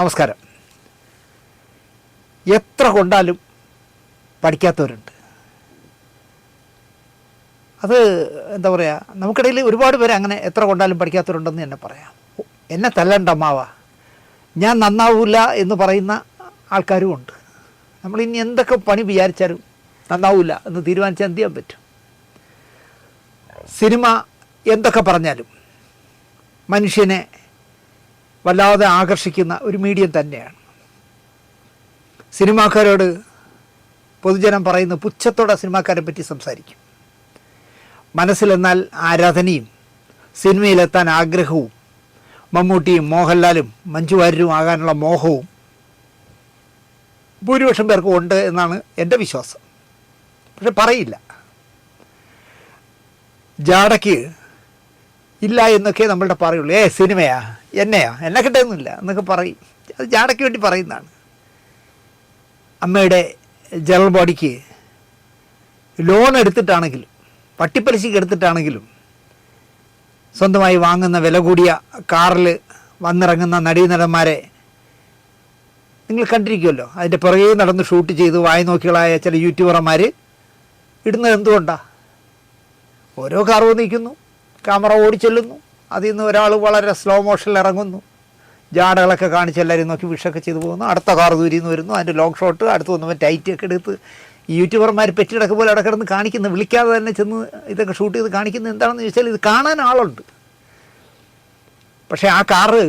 നമസ്കാരം. എത്ര കൊണ്ടാലും പഠിക്കാത്തവരുണ്ട്. അത് എന്താ പറയുക നമുക്കിടയിൽ ഒരുപാട് പേര് അങ്ങനെ എത്ര കൊണ്ടാലും പഠിക്കാത്തവരുണ്ടെന്ന് തന്നെ പറയാം. എന്നെ തല്ലണ്ട അമ്മാവ. ഞാൻ നന്നാവൂല എന്ന് പറയുന്ന ആൾക്കാരും ഉണ്ട്. നമ്മൾ ഇനി എന്തൊക്കെ പണി വിചാരിച്ചാലും നന്നാവൂല എന്ന് തീരുമാനിച്ചാൽ എന്ത് ചെയ്യാൻ പറ്റും? സിനിമ എന്തൊക്കെ പറഞ്ഞാലും മനുഷ്യനെ വല്ലാതെ ആകർഷിക്കുന്ന ഒരു മീഡിയം തന്നെയാണ്. സിനിമാക്കാരോട് പൊതുജനം പറയുന്ന പുച്ഛത്തോടെ സിനിമാക്കാരെ പറ്റി സംസാരിക്കും. മനസ്സിലെന്നാൽ ആരാധനയും സിനിമയിലെത്താൻ ആഗ്രഹവും മമ്മൂട്ടിയും മോഹൻലാലും മഞ്ജു വാര്യരും ആകാനുള്ള മോഹവും ഭൂരിപക്ഷം പേർക്കും ഉണ്ട് എന്നാണ് എന്റെ വിശ്വാസം. പക്ഷെ പറയില്ല. ജാടയ്ക്ക് ഇല്ല എന്നൊക്കെ നമ്മളുടെ പറയുള്ളൂ. ഏ സിനിമയാ? എന്നെയാ? എന്നെ കിട്ടുന്നില്ല എന്നൊക്കെ പറയും. അത് ജാടയ്ക്ക് വേണ്ടി പറയുന്നതാണ്. അമ്മയുടെ ജനറൽ ബോഡിക്ക് ലോൺ എടുത്തിട്ടാണെങ്കിലും പട്ടിപ്പലിശയ്ക്ക് എടുത്തിട്ടാണെങ്കിലും സ്വന്തമായി വാങ്ങുന്ന വില കൂടിയ കാറിൽ വന്നിറങ്ങുന്ന നടീനടന്മാരെ നിങ്ങൾ കണ്ടിരിക്കുമല്ലോ. അതിന്റെ പുറകെ നടന്ന് ഷൂട്ട് ചെയ്ത് വായി നോക്കികളായ ചില യൂട്യൂബർമാർ ഇടുന്നത് എന്തുകൊണ്ടാണ് ഓരോ കാർ നിൽക്കുന്നു ക്യാമറ ഓടിച്ചെല്ലുന്നു അതിൽ നിന്ന് ഒരാൾ വളരെ സ്ലോ മോഷനിൽ ഇറങ്ങുന്നു. ജാടകളൊക്കെ കാണിച്ച് എല്ലാവരും നോക്കി വിഷൊക്കെ ചെയ്തു പോകുന്നു. അടുത്ത കാർ ദൂരി നിന്ന് വരുന്നു. അതിന്റെ ലോങ് ഷോട്ട് അടുത്ത് വന്നപ്പോൾ ടൈറ്റ് ഒക്കെ എടുത്ത് ഈ യൂട്യൂബർമാർ പെറ്റിടക്ക് പോലെ അവിടെ കിടന്ന് കാണിക്കുന്നു വിളിക്കാതെ തന്നെ ചെന്ന് ഇതൊക്കെ ഷൂട്ട് ചെയ്ത് കാണിക്കുന്നത് എന്താണെന്ന് ചോദിച്ചാൽ ഇത് കാണാൻ ആളുണ്ട്. പക്ഷേ ആ കാറ്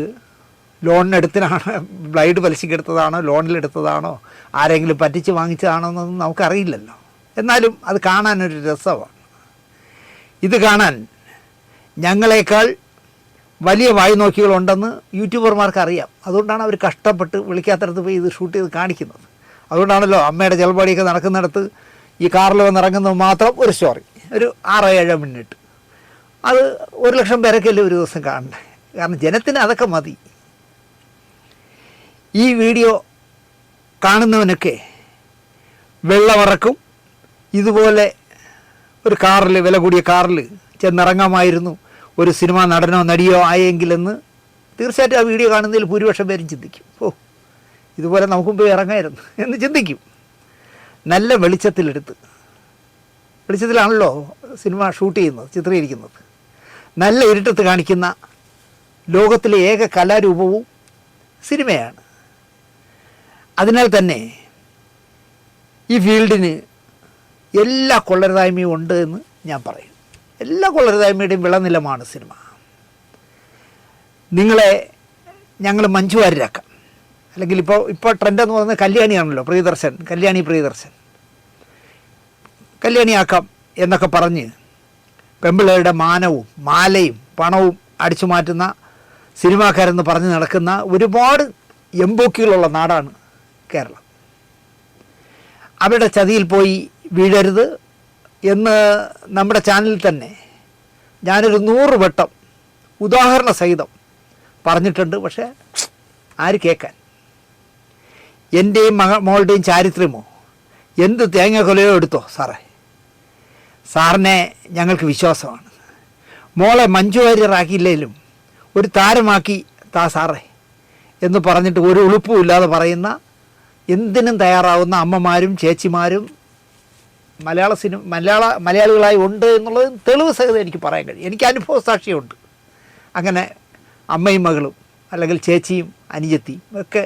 ലോണിനെടുത്തിനാണ് ബ്ലൈഡ് പലിശക്കെടുത്തതാണോ ലോണിലെടുത്തതാണോ ആരെങ്കിലും പറ്റിച്ച് വാങ്ങിച്ചതാണോ എന്നൊന്നും നമുക്കറിയില്ലല്ലോ. എന്നാലും അത് കാണാനൊരു രസമാണ്. ഇത് കാണാൻ ഞങ്ങളെക്കാൾ വലിയ വായി നോക്കികളുണ്ടെന്ന് യൂട്യൂബർമാർക്ക് അറിയാം അതുകൊണ്ടാണ് അവർ കഷ്ടപ്പെട്ട് വിളിക്കാത്തടത്ത് പോയി ഇത് ഷൂട്ട് ചെയ്ത് കാണിക്കുന്നത്. അതുകൊണ്ടാണല്ലോ അമ്മയുടെ ജലപാടിയൊക്കെ നടക്കുന്നിടത്ത് ഈ കാറിൽ വന്ന് ഇറങ്ങുന്നത് മാത്രം ഒരു സ്റ്റോറി. ഒരു ആറോ ഏഴോ മിനിറ്റ്. അത് ഒരു ലക്ഷം പേരൊക്കെയല്ലേ ഒരു ദിവസം കാണണ്ടേ? കാരണം ജനത്തിന് അതൊക്കെ മതി. ഈ വീഡിയോ കാണുന്നവനൊക്കെ വെള്ളമറക്കും ഇതുപോലെ ഒരു കാറിൽ വില കൂടിയ കാറിൽ ചെന്നിറങ്ങാമായിരുന്നു. ഒരു സിനിമാ നടനോ നടിയോ ആയെങ്കിലെന്ന് തീർച്ചയായിട്ടും ആ വീഡിയോ കാണുന്നതിൽ ഭൂരിപക്ഷം പേരും ചിന്തിക്കും. ഓ ഇതുപോലെ നമുക്കും പോയി ഇറങ്ങായിരുന്നു എന്ന് ചിന്തിക്കും. നല്ല വെളിച്ചത്തിലെടുത്ത്. വെളിച്ചത്തിലാണല്ലോ സിനിമ ഷൂട്ട് ചെയ്യുന്നത് ചിത്രീകരിക്കുന്നത്. നല്ല ഇരുട്ടത്ത് കാണിക്കുന്ന ലോകത്തിലെ ഏക കലാരൂപവും സിനിമയാണ്. അതിനാൽ തന്നെ ഈ ഫീൽഡിന് എല്ലാ കൊള്ളരുതായ്മയും ഉണ്ട് എന്ന് ഞാൻ പറയും എല്ലാ കൊള്ളരുതായ്മയുടെയും വിളനിലമാണ് സിനിമ. നിങ്ങളെ ഞങ്ങൾ മഞ്ജുവാരിലാക്കാം അല്ലെങ്കിൽ ഇപ്പോൾ ഇപ്പോൾ ട്രെൻഡ് എന്ന് പറയുന്നത് കല്യാണിയാണല്ലോ പ്രിയദർശൻ കല്യാണി പ്രിയദർശൻ. കല്യാണിയാക്കാം എന്നൊക്കെ പറഞ്ഞ് പെമ്പിളയുടെ മാനവും മാലയും പണവും അടിച്ചു മാറ്റുന്ന സിനിമാക്കാരെന്ന് പറഞ്ഞ് നടക്കുന്ന ഒരുപാട് എംബോക്കികളുള്ള നാടാണ് കേരളം. അവരുടെ ചതിയിൽ പോയി വീഴരുത് എന്ന് നമ്മുടെ ചാനലിൽ തന്നെ ഞാനൊരു നൂറ് വട്ടം ഉദാഹരണ സഹിതം പറഞ്ഞിട്ടുണ്ട്. പക്ഷേ ആര് കേൾക്കാൻ? എന്റെയും മക മോളുടെയും ചാരിത്രമോ? എന്ത് തേങ്ങ കൊലയോ എടുത്തോ സാറേ? സാറിനെ ഞങ്ങൾക്ക് വിശ്വാസമാണ്. മോളെ മഞ്ജു വാര്യറാക്കിയില്ലെങ്കിലും ഒരു താരമാക്കി താ സാറേ എന്ന് പറഞ്ഞിട്ട് ഒരു ഉളുപ്പുമില്ലാതെ പറയുന്ന എന്തിനും തയ്യാറാവുന്ന അമ്മമാരും ചേച്ചിമാരും മലയാള സിനിമ മലയാള മലയാളികളായി ഉണ്ട് എന്നുള്ളത് തെളിവ് സഹിതം എനിക്ക് പറയാൻ കഴിയും. എനിക്ക് അനുഭവ സാക്ഷിയുണ്ട്. അങ്ങനെ അമ്മയും മകളും അല്ലെങ്കിൽ ചേച്ചിയും അനുജത്തിയും ഒക്കെ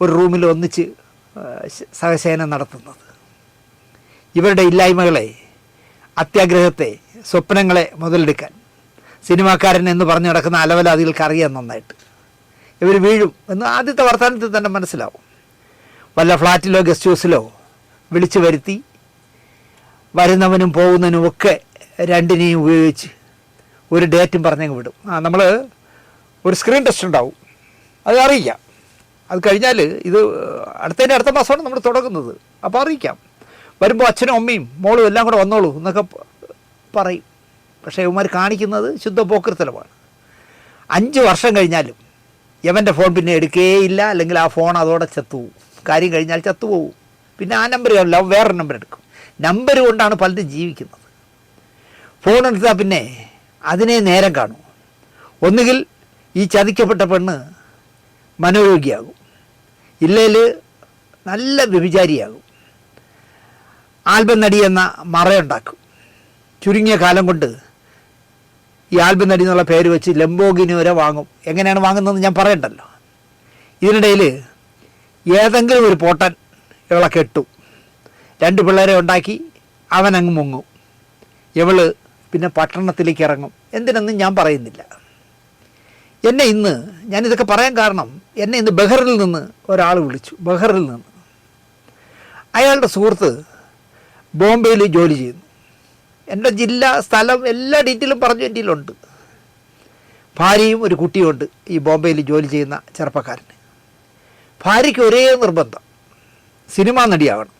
ഒരു റൂമിൽ ഒന്നിച്ച് സഹശയനം നടത്തുന്നത്. ഇവരുടെ ഇല്ലായ്മകളെ അത്യാഗ്രഹത്തെ സ്വപ്നങ്ങളെ മുതലെടുക്കാൻ സിനിമാക്കാരൻ എന്ന് പറഞ്ഞു നടക്കുന്ന അലവലാദികൾക്ക് അറിയാം നന്നായിട്ട്. ഇവർ വീഴും എന്ന് ആദ്യത്തെ വർത്തമാനത്തിൽ തന്നെ മനസ്സിലാവും. വല്ല ഫ്ലാറ്റിലോ ഗസ്റ്റ് ഹൗസിലോ വിളിച്ചു വരുത്തി വരുന്നവനും പോകുന്നതിനും ഒക്കെ രണ്ടിനെയും ഉപയോഗിച്ച് ഒരു ഡേറ്റും പറഞ്ഞങ്ങ് വിടും. ആ നമ്മൾ ഒരു സ്ക്രീൻ ടെസ്റ്റ് ഉണ്ടാവും. അത് അറിയിക്കാം അത് കഴിഞ്ഞാൽ ഇത് അടുത്തതിന്റെ അടുത്ത മാസമാണ് നമ്മൾ തുടങ്ങുന്നത്. അപ്പോൾ അറിയിക്കാം. വരുമ്പോൾ അച്ഛനും അമ്മയും മോളും എല്ലാം കൂടെ വന്നോളൂ എന്നൊക്കെ പറയും. പക്ഷേ ഇവന്മാർ കാണിക്കുന്നത് ശുദ്ധ പോക്കൃത്തലമാണ്. അഞ്ച് വർഷം കഴിഞ്ഞാലും യവന്റെ ഫോൺ പിന്നെ എടുക്കുകയില്ല അല്ലെങ്കിൽ ആ ഫോൺ അതോടെ ചത്തുപോകും കാര്യം കഴിഞ്ഞാൽ ചത്തുപോകും പിന്നെ ആ നമ്പർ വേറെ നമ്പർ എടുക്കും. നമ്പർ കൊണ്ടാണ് പലരും ജീവിക്കുന്നത്. ഫോൺ എടുത്താൽ പിന്നെ അതിനെ നേരം കാണും. ഒന്നുകിൽ ഈ ചതിക്കപ്പെട്ട പെണ്ണ് മനോരോഗിയാകും. ഇല്ലേൽ നല്ല വ്യഭിചാരിയാകും. ആൽബനടി എന്ന മറയുണ്ടാക്കും. ചുരുങ്ങിയ കാലം കൊണ്ട് ഈ ആൽബനടി എന്നുള്ള പേര് വെച്ച് ലംബോഗിനി വരെ വാങ്ങും. എങ്ങനെയാണ് വാങ്ങുന്നതെന്ന് ഞാൻ പറയണ്ടല്ലോ. ഇതിനിടയിൽ ഏതെങ്കിലും ഒരു പോട്ടൻ ഇവളെ കെട്ടു. രണ്ട് പിള്ളേരെ ഉണ്ടാക്കി അവനങ്ങ് മുങ്ങും. ഇവൾ പിന്നെ പട്ടണത്തിലേക്ക് ഇറങ്ങും. എന്തിനൊന്നും ഞാൻ പറയുന്നില്ല. എന്നെ ഇന്ന് ഞാനിതൊക്കെ പറയാൻ കാരണം എന്നെ ഇന്ന് ബഹറിൽ നിന്ന് ഒരാൾ വിളിച്ചു. ബഹറിൽ നിന്ന്. അയാളുടെ സുഹൃത്ത് ബോംബെയിൽ ജോലി ചെയ്യുന്നു. എന്റെ ജില്ല സ്ഥലം എല്ലാ ഡീറ്റെയിലും പറഞ്ഞു എന്റെ കയ്യിലുണ്ട്. ഭാര്യയും ഒരു കുട്ടിയുമുണ്ട് ഈ ബോംബെയിൽ ജോലി ചെയ്യുന്ന ചെറുപ്പക്കാരന്. ഭാര്യയ്ക്ക് ഒരേ നിർബന്ധം. സിനിമാ നടിയാവണം.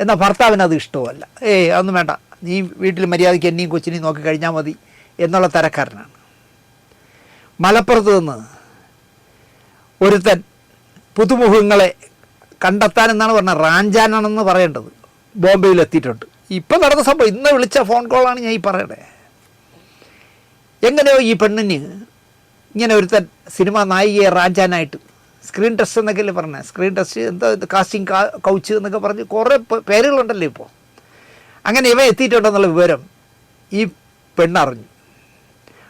എന്നാൽ ഭർത്താവിന് അത് ഇഷ്ടവുമല്ല. ഏയ് അതൊന്നും വേണ്ട. നീ വീട്ടിൽ മര്യാദയ്ക്ക് എന്നെയും കൊച്ചിനെയും നോക്കി കഴിഞ്ഞാൽ മതി എന്നുള്ള തരക്കാരനാണ്. മലപ്പുറത്ത് നിന്ന് ഒരുത്തൻ പുതുമുഖങ്ങളെ കണ്ടെത്താൻ എന്നാണ് പറഞ്ഞത് റാഞ്ചാനാണെന്ന് പറയേണ്ടത്. ബോംബെയിൽ എത്തിയിട്ടുണ്ട്. ഇപ്പം നടന്ന സംഭവം. ഇന്ന് വിളിച്ച ഫോൺ കോളാണ് ഞാൻ ഈ പറയണേ. എങ്ങനെയോ ഈ പെണ്ണിന് ഇങ്ങനെ ഒരുത്തൻ സിനിമ നായികയെ റാഞ്ചാനായിട്ട് സ്ക്രീൻ ടെസ്റ്റ് എന്നൊക്കെയല്ലേ പറഞ്ഞത് സ്ക്രീൻ ടെസ്റ്റ് എന്താ കാസ്റ്റിംഗ് കൗച്ച് എന്നൊക്കെ പറഞ്ഞ് കുറേ പേരുകളുണ്ടല്ലോ ഇപ്പോൾ അങ്ങനെ ഇവ എത്തിയിട്ടുണ്ടെന്നുള്ള വിവരം ഈ പെണ്ണറിഞ്ഞു.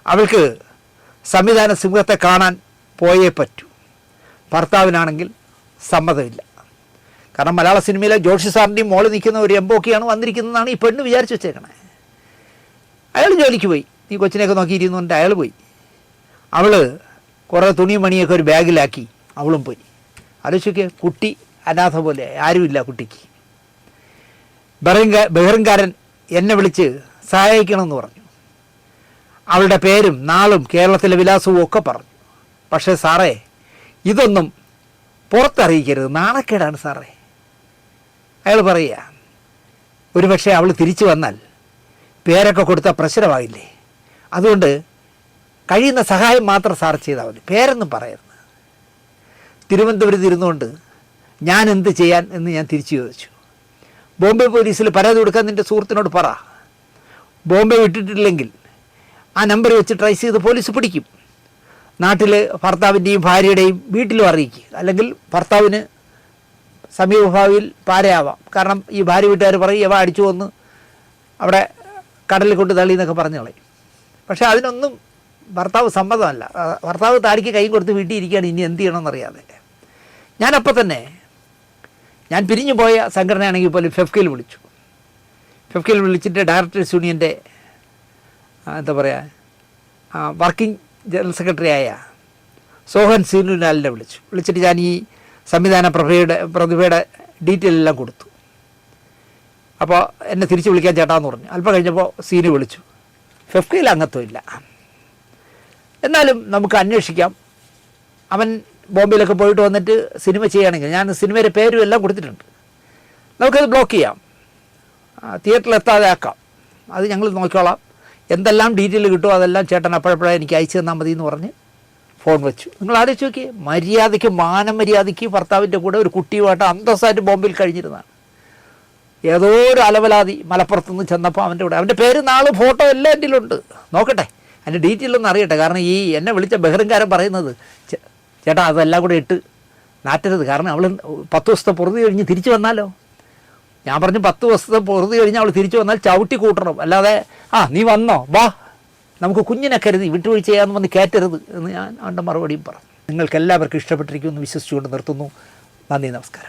അവൾക്ക് സംവിധാന സിംഹത്തെ കാണാൻ പോയേ പറ്റൂ. ഭർത്താവിനാണെങ്കിൽ സമ്മതമില്ല. കാരണം മലയാള സിനിമയിലെ ജോഷി സാറിന്റെയും മോളിൽ നിൽക്കുന്ന ഒരു എംബോക്കിയാണ് വന്നിരിക്കുന്നതെന്നാണ് ഈ പെണ്ണ് വിചാരിച്ചു വെച്ചേക്കണേ. അയാൾ ജോലിക്ക് പോയി. നീ കൊച്ചിനെയൊക്കെ നോക്കിയിരുന്നുകൊണ്ട് അയാൾ പോയി. അവൾ കുറേ തുണിയും മണിയൊക്കെ ഒരു ബാഗിലാക്കി. അവളും പോയി. ആലോചിക്കുക കുട്ടി അനാഥ പോലെ ആരുമില്ല കുട്ടിക്ക്. ബഹിറങ്കാരൻ എന്നെ വിളിച്ച് സഹായിക്കണമെന്ന് പറഞ്ഞു. അവളുടെ പേരും നാളും കേരളത്തിലെ വിലാസവും ഒക്കെ പറഞ്ഞു. പക്ഷേ സാറേ ഇതൊന്നും പുറത്തറിയിക്കരുത്. നാണക്കേടാണ് സാറേ. അയാൾ പറയുക ഒരുപക്ഷെ അവൾ തിരിച്ചു വന്നാൽ പേരൊക്കെ കൊടുത്താൽ പ്രശ്നമാകില്ലേ? അതുകൊണ്ട് കഴിയുന്ന സഹായം മാത്രം സാർ ചെയ്താൽ മതി. പേരൊന്നും പറയരുത്. തിരുവനന്തപുരത്ത് ഇരുന്നുകൊണ്ട് ഞാൻ എന്ത് ചെയ്യാൻ എന്ന് ഞാൻ തിരിച്ചു ചോദിച്ചു. ബോംബെ പോലീസിൽ പരാതി കൊടുക്കാൻ നിന്റെ സുഹൃത്തിനോട് പറ. ബോംബെ വിട്ടിട്ടില്ലെങ്കിൽ ആ നമ്പർ വെച്ച് ട്രൈസ് ചെയ്ത് പോലീസ് പിടിക്കും. നാട്ടിൽ ഭർത്താവിന്റെയും ഭാര്യയുടെയും വീട്ടിലും അറിയിക്കുക അല്ലെങ്കിൽ ഭർത്താവിന് സമീപഭാവിയിൽ പാരയാവാം. കാരണം ഈ ഭാര്യ വീട്ടുകാർ പറയും എവ അടിച്ചു വന്ന് അവിടെ കടലിൽ കൊണ്ട് തള്ളി എന്നൊക്കെ പറഞ്ഞു കളയും. പക്ഷേ അതിനൊന്നും ഭർത്താവ് സമ്മതമല്ല. ഭർത്താവ് താടിക്ക് കൈ കൊടുത്ത് വീട്ടിൽ ഇരിക്കുകയാണ്. ഇനി എന്ത് ചെയ്യണമെന്നറിയാതെ. ഞാനപ്പോൾ തന്നെ ഞാൻ പിരിഞ്ഞു പോയ സംഘടനയാണെങ്കിൽ പോലും ഫെഫ്കയിൽ വിളിച്ചു. ഫെഫ്കയിൽ വിളിച്ചിട്ട് ഡയറക്ടേഴ്സ് യൂണിയന്റെ എന്താ പറയുക വർക്കിംഗ് ജനറൽ സെക്രട്ടറി ആയ സോഹൻ സീനുലാലിനെ വിളിച്ചു. വിളിച്ചിട്ട് ഞാൻ ഈ സംവിധാന പ്രഭയുടെ പ്രതിഭയുടെ ഡീറ്റെയിൽ എല്ലാം കൊടുത്തു. അപ്പോൾ എന്നെ തിരിച്ചു വിളിക്കാൻ ചേട്ടാന്ന് പറഞ്ഞു. അല്പം കഴിഞ്ഞപ്പോൾ സീന് വിളിച്ചു. ഫെഫ്കയിൽ അംഗത്വം ഇല്ല. എന്നാലും നമുക്ക് അന്വേഷിക്കാം. അവൻ ബോംബെയിലൊക്കെ പോയിട്ട് വന്നിട്ട് സിനിമ ചെയ്യുകയാണെങ്കിൽ ഞാൻ സിനിമയുടെ പേരും എല്ലാം കൊടുത്തിട്ടുണ്ട്. നമുക്കത് ബ്ലോക്ക് ചെയ്യാം. തിയേറ്ററിൽ എത്താതെ ആക്കാം. അത് ഞങ്ങൾ നോക്കിക്കോളാം. എന്തെല്ലാം ഡീറ്റെയിൽ കിട്ടുമോ അതെല്ലാം ചേട്ടൻ അപ്പോഴപ്പോഴേ എനിക്ക് അയച്ചു തന്നാൽ മതി എന്ന് പറഞ്ഞ് ഫോൺ വെച്ചു. നിങ്ങൾ ആലോചിച്ച് നോക്കിയേ മര്യാദയ്ക്ക് മാനമര്യാദയ്ക്ക് ഭർത്താവിന്റെ കൂടെ ഒരു കുട്ടിയുമായിട്ട് അന്തസ്സായിട്ട് ബോംബെയിൽ കഴിഞ്ഞിരുന്നതാണ്. ഏതോ ഒരു അലവലാതി മലപ്പുറത്ത് നിന്ന് ചെന്നപ്പോൾ അവന്റെ കൂടെ. അവന്റെ പേര് നാളും ഫോട്ടോ എല്ലാം എന്റെ ഉണ്ട് നോക്കട്ടെ അതിന്റെ ഡീറ്റെയിൽ ഒന്ന് അറിയട്ടെ. കാരണം ഈ എന്നെ വിളിച്ച ബഹ്റിൻകാരൻ പറയുന്നത് "ചേ- ചേട്ടാ അതെല്ലാം കൂടെ ഇട്ട് നാറ്റരുത്. കാരണം അവൾ പത്ത് ദിവസത്തെ പൊറുതി കഴിഞ്ഞ് തിരിച്ചു വന്നാലോ? ഞാൻ പറഞ്ഞു പത്ത് ദിവസത്തെ പൊറുതി കഴിഞ്ഞ് അവൾ തിരിച്ചു വന്നാൽ ചവിട്ടി കൂട്ടണം. അല്ലാതെ ആ നീ വന്നോ? വാ. നമുക്ക് കുഞ്ഞിനെ കരുതി വിട്ടുവീഴ്ച ചെയ്യാമെന്ന് വന്ന് കയറ്റരുത് എന്ന് ഞാൻ അവന്റെ മറുപടിയും പറഞ്ഞു. നിങ്ങൾക്ക് എല്ലാവർക്കും ഇഷ്ടപ്പെട്ടിരിക്കുമെന്ന് വിശ്വസിച്ചുകൊണ്ട് നിർത്തുന്നു. നന്ദി നമസ്കാരം.